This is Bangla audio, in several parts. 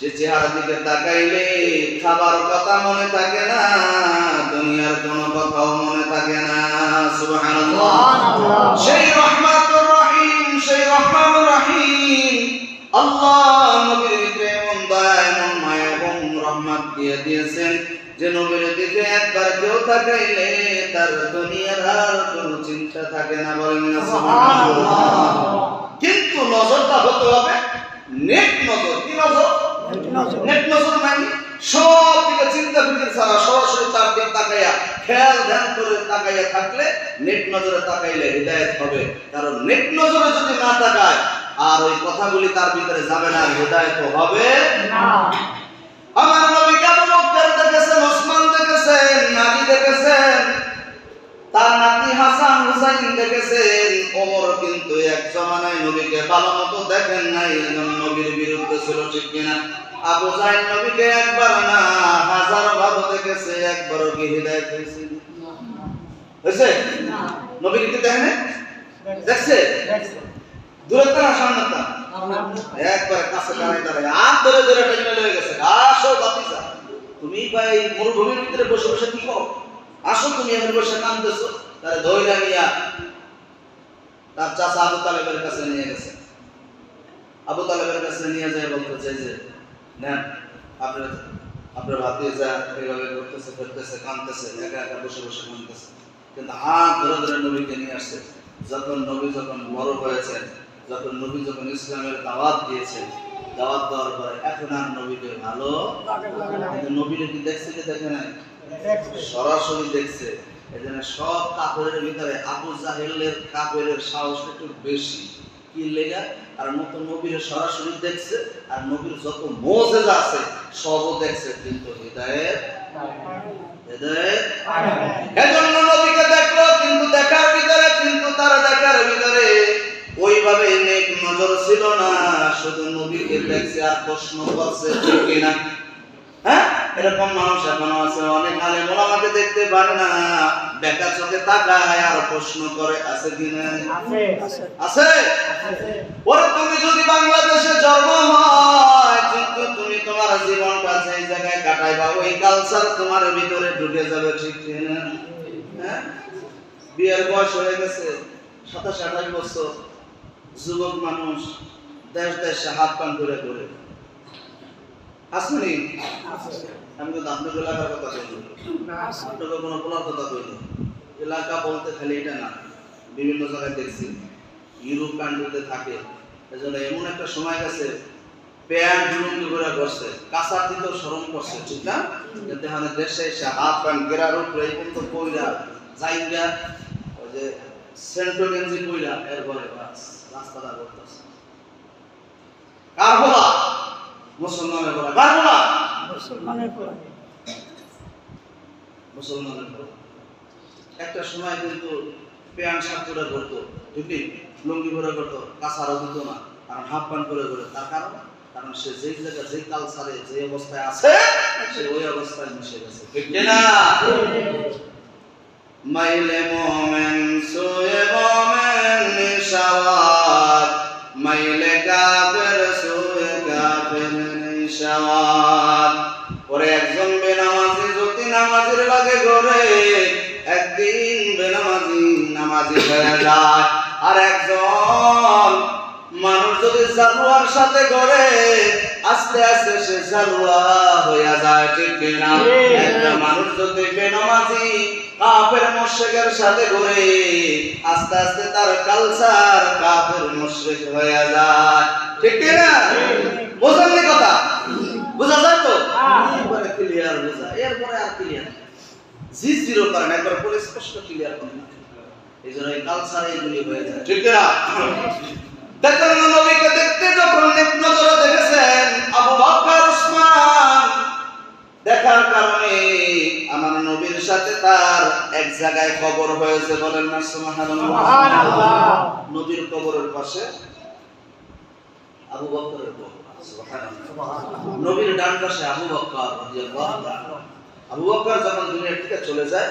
যে চেহারা দিকে তাকাইলে খাবার কথা মনে থাকে না দুনিয়ার কোনো কথাও মনে থাকে না। সেই রহমাতুর রহিম সেই রহমানুর রহিম। আল্লাহ নবীর এমন দয়া এমন মায়া এবং রহমত দিয়ে দিয়েছেন যে নবীর দিকে একবার কেউ তাকাইলে তার দুনিয়ার আর কোনো চিন্তা থাকে না বলেন না সুবহানাল্লাহ। কিন্তু নজরটা হতে হবে নেক নজর। কি নজর? নেক নজর মানে সব দিকে চিন্তা ফিকির ছাড়া সরাসরি তার দিক তাকাইয়া খেয়াল ধ্যান করে তাকাইয়া থাকলে নেক নজরে তাকাইলে হৃদায়ত হবে। কারণ নেক নজরে যদি না তাকায় আর ওই কথাগুলি তার ভিতরে যাবে না হৃদায়ত হবে আমার নবী আবু বকর দেখেছেন ওসমান দেখেছেন আলী দেখেছেন। তার নাতি হাসান হুসাইন দেখেছেন ওমর কিন্তু এক জমানায় নবীকে ভালো মতো দেখেন নাই নবীর বিরুদ্ধে ছিল ঠিক কিনা? আবু জাইল নবীকে একবার না হাজার ভাবে দেখেছে একবারও কি হৃদায়ত হয়েছে? হয়েছে নবীর কি দেখেন? দেখছে। দূরে তারা সামনে একবার কাছে দাঁড়ায় দাঁড়ায় আর ধরে ধরে টেনে লয়ে গেছে। আসো বাতিজা। তুমি ভাই মরুভূমির ভিতরে বসে বসে কি করো? আসো তুমি এখানে বসে কাঁদতেছো তারে ধৈর্য নিয়া তার চাচা আবু তালেবের কাছে নিয়ে গেছে। আবু তালেবের কাছে নিয়ে যায় বলতেছে যে, নেন, আপনার আপনার ভাতিজা এইভাবে করতেছে ফেরতেছে কাঁদতেছে, একা একা বসে বসে কাঁদতেছে। কিন্তু হাত ধরে ধরে নবীকে নিয়ে আসছে। যখন নবী যখন বড় হয়েছেন যখন নবী যখন ইসলামের দাওয়াত দিয়েছেন দাওয়াত দেওয়ার পরে এখন আর নবীকে ভালো নবীকে কি দেখছে কি দেখে নাই? সরাসরি দেখছে এজন্য সব কাপড়ের ভিতরে আবু জাহেলের কাপড়ের সাহস একটু বেশি। কি লেগা? আর নবীর সরাসরি দেখছে, আর নবীর যত আছে, সবও দেখছে, কিন্তু হৃদয়ের এজন্য নবীকে দেখল, কিন্তু দেখার ভিতরে, কিন্তু তার দেখার ভিতরে ওইভাবে নেক নজর ছিল না, শুধু নবীকে দেখছে আর প্রশ্ন করছে কিনা? হ্যাঁ? এরকম মানুষ এখনও আছে অনেক আলেম ওলামাকে দেখতে পারে না। বেকার চোখে তাকায় আর প্রশ্ন করে আছে কিনা আছে। ওরে তুমি যদি বাংলাদেশে জন্ম হয় কিন্তু তুমি তোমার জীবনটা সেই জায়গায় কাটাইবা ওই কালচার তোমার ভিতরে ঢুকে যাবে ঠিক কিনা হ্যাঁ? বিয়ের বয়স হয়ে গেছে সাতাশ আঠাশ বছর যুবক মানুষ দেশ দেশে হাত পান করে করে আসেনি আমি কিন্তু আপনাকে এলাকার কথা বলি আপনাকে কোনো বলার কথা বলি এলাকা বলতে খালি এটা না বিভিন্ন জায়গায় দেখছি। ইউরোপ কান্ট্রিতে থাকে। এজন্য এমন একটা সময় গেছে করে করছে কাঁচা দিতেও স্মরণ করছে ঠিক না? কিন্তু এখানে দেশে এসে হাত প্যান্ট গেরার উপরে এই কিন্তু কইরা জাইগা ওই যে সেন্টো গেঞ্জি কইরা এরপরে রাস্তাটা করতেছে কার বলা? মুসলমানের বলা। কার বলা? মুসলমানের বলা একটা সময় কিন্তু প্যান্ট, শার্ট লুঙ্গি করে করতো না, কারণ হাফ প্যান্ট করে করে তার কারণ? কারণ সে যেই জায়গায় যেই কালচারে যে অবস্থায় আছে, সে ওই অবস্থায় মিশে গেছে, ঠিক না? মাইলে মোমেন, সোয়ে মোমেন নিশাওয়াত নামাজি যায় আর একজন মানুষ যদি জালুয়ার সাথে ঘরে আস্তে আস্তে সে জালুয়া হইয়া যায় ঠিক কিনা? একটা মানুষ যদি বেনামাজি কাফের মুশরিকের সাথে ঘুরে আস্তে আস্তে তার কালচার কাফের মুশরিক হয়ে যায় ঠিক কি না বোঝেন নি কথা? বোঝা যায় তো? এরপরে ক্লিয়ার বোঝা। এরপরে আর ক্লিয়ার জি জিরো করেন একবার পুরো স্পষ্ট ক্লিয়ার করেন। এই জন্য এই কালচার এইগুলি হয়ে যায়। ঠিক না দেখেন নবীকে দেখতে যখন নেক নজরে দেখেছেন আবু বকর উসমান দেখার কারণে আমার নবীর সাথে তার এক জায়গায় কবর হয়েছে বলেন না সুবহানাল্লাহ। সুবহানাল্লাহ। নবীর কবরের পাশে আবু বকরের কবর সুবহানাল্লাহ। নবীর ডান পাশে আবু বকর রাদিয়াল্লাহু তাআলা আবু বকর যখন দুনিয়া থেকে চলে যায়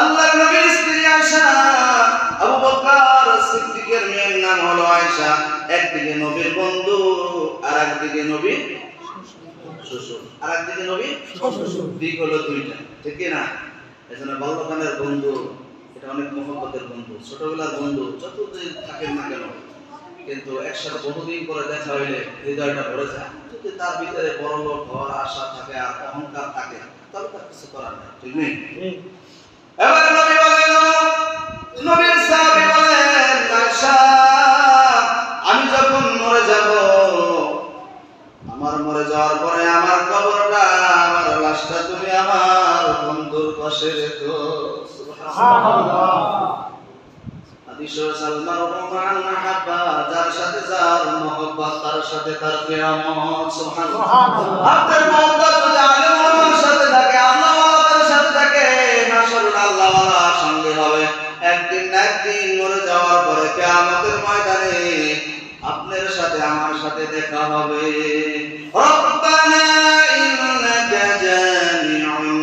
আল্লাহর নবীর স্ত্রী আয়েশা, আবু বকর সিদ্দিকের মেয়ের নাম হলো আয়েশা। একদিকে নবীর বন্ধু আর একদিকে নবীর শ্বশুর। আর একদিকে নবীর দিক হলো দুইটা, ঠিক না? এজন্য বাল্যকালের বন্ধু, এটা অনেক মহব্বতের বন্ধু, ছোটবেলার বন্ধু, যতদিন থাকেন না কেন, কিন্তু একসাথে বহুদিন পরে দেখা হইলে হৃদয়টা ভরে যায়। যদি তার ভিতরে বড় লোক হওয়ার আশা থাকে আর অহংকার থাকে তবে তার কিছু করার নেই, ঠিক নেই? এবার নবী বলেন নবীর সাহাবী বলেন আয়েশা আমি যখন মরে যাব আমার মরে যাওয়ার পরে আমার কবরটা আমার লাশটা তুমি আমার বন্ধুর পাশে রেখো। হাদিস সালমান রহমান মাহাব্বা যার সাথে যার মহব্বত তার সাথে তার কিয়ামত সুবহানাল্লাহ। সুবহানাল্লাহ। আপনার মহব্বত হাসরের সঙ্গে হবে। একদিন না একদিন মরে যাওয়ার পরে কিয়ামতের ময়দানে আপনার সাথে, আমার সাথে দেখা হবে। রব্বানা ইন্নাকা জামিউন।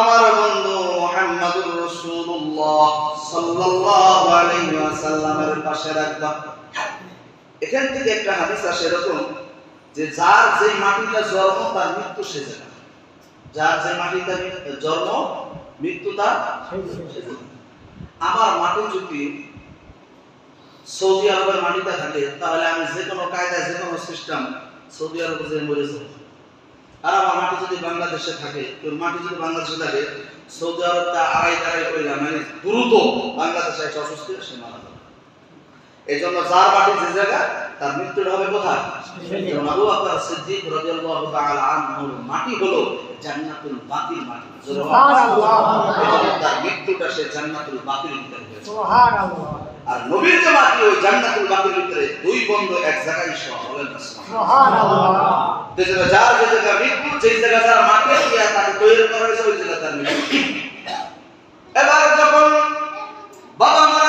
আমার বন্ধু মুহাম্মদুর রাসূলুল্লাহ সাল্লাল্লাহু আলাইহি ওয়াসাল্লামের পাশে রাখবা। এখান থেকে একটা হাদিস আসে এরকম যে যার যে মাটিটা জন্ম, তার মৃত্যু সে যার যে মাটিটা জন্ম, মৃত্যু তার আমার মাটি যদি সৌদি আরবের মাটিতে থাকে, তাহলে আমি যে কোনো কায়দায়, যে কোনো সিস্টেম সৌদি আরবে যে মরে যাব। আর আমার মাটি যদি বাংলাদেশে থাকে তোর মাটি যদি বাংলাদেশে থাকে সৌদি আরবটা আড়াই তাড়াই করে মানে দ্রুত বাংলাদেশে একটা অসুস্থ সে মারা যাবে। এই জন্য যার মাটি যে জায়গা তার মৃত্যুটা হবে কোথায়? আবু বকর সিদ্দিক রাদিয়াল্লাহু তাআলা আনহুর মাটি হলো জান্নাতুল বাকির মাটি। সুবহানাল্লাহ। তার মৃত্যুটা সে জান্নাতুল ভিতরে হয়েছে আর নবীর মাটি ওই জান্নাতুল বাকির ভিতরে দুই বন্ধু এক জায়গায় সহ হলেন সুবহানাল্লাহ। যার যে জায়গা মৃত্যু, যেই জায়গা যার মাকে দিয়া তাকে তৈরি করা হয়েছে, ওই জায়গা তার মৃত্যু এবার যখন বাবা মারা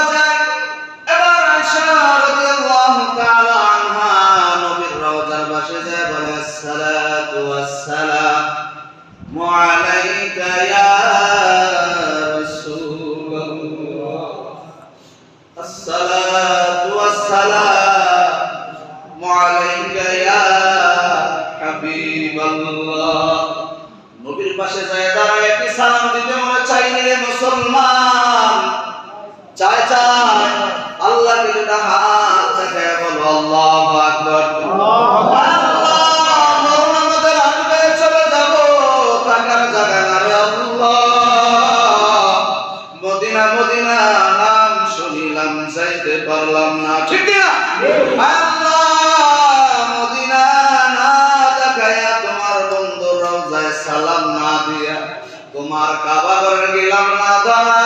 চাইনি রে মুসলমান। চাই চাই আল্লাহ বলো আল্লাহু رمضان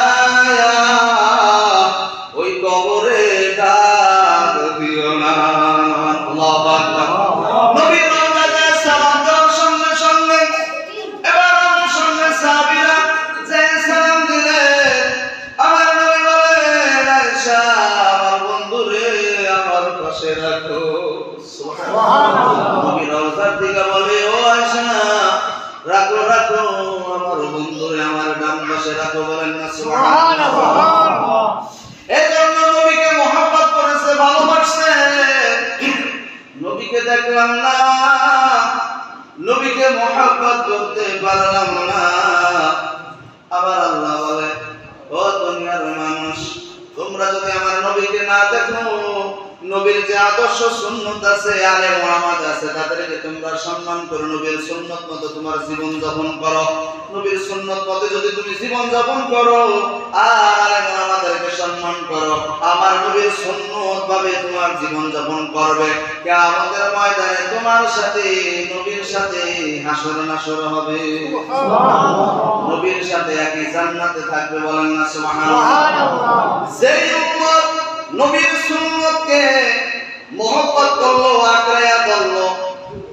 দেখলাম না। নবীকে মহাব্বত করতে পারলাম না। আবার আল্লাহ বলে, ও দুনিয়ার মানুষ, তোমরা যদি আমার নবীকে না দেখো, নবীর যে আদর্শ সুন্নত আছে, আলে মোহাম্মদ আছে, তাদেরকে তোমরা সম্মান করো। নবীর সুন্নত মতো তোমার জীবন যাপন করো। নবীর সুন্নত মতে যদি তুমি জীবন যাপন করো আর মোহাম্মদকে সম্মান করো। আমার নবীর সুন্নত ভাবে তোমার জীবন যাপন করবে। কিয়ামতের ময়দানে তোমার সাথে নবীর সাথে হাসর নাসর হবে। নবীর সাথে একই জান্নাতে থাকবে বলেন না সুবহানাল্লাহ। যেই উম্মত নবীর সুন্নতকে মহব্বত করল আঁকড়াইয়া ধরলো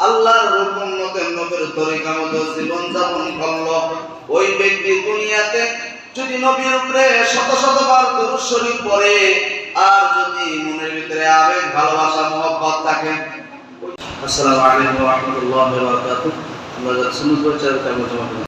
আল্লাহর হুকুম মতে নবীর তরিকা মতো জীবন যাপন করল ওই ব্যক্তি দুনিয়াতে যদি নবীর উপরে শত শতবার দরুদ শরীফ পড়ে, আর যদি মনের ভিতরে আবেগ, ভালোবাসা, মহব্বত থাকে আসসালামু আলাইকুম ওয়া রাহমাতুল্লাহি ওয়া বারাকাতুহু। আমরা সুন্নাত প্রচার করতে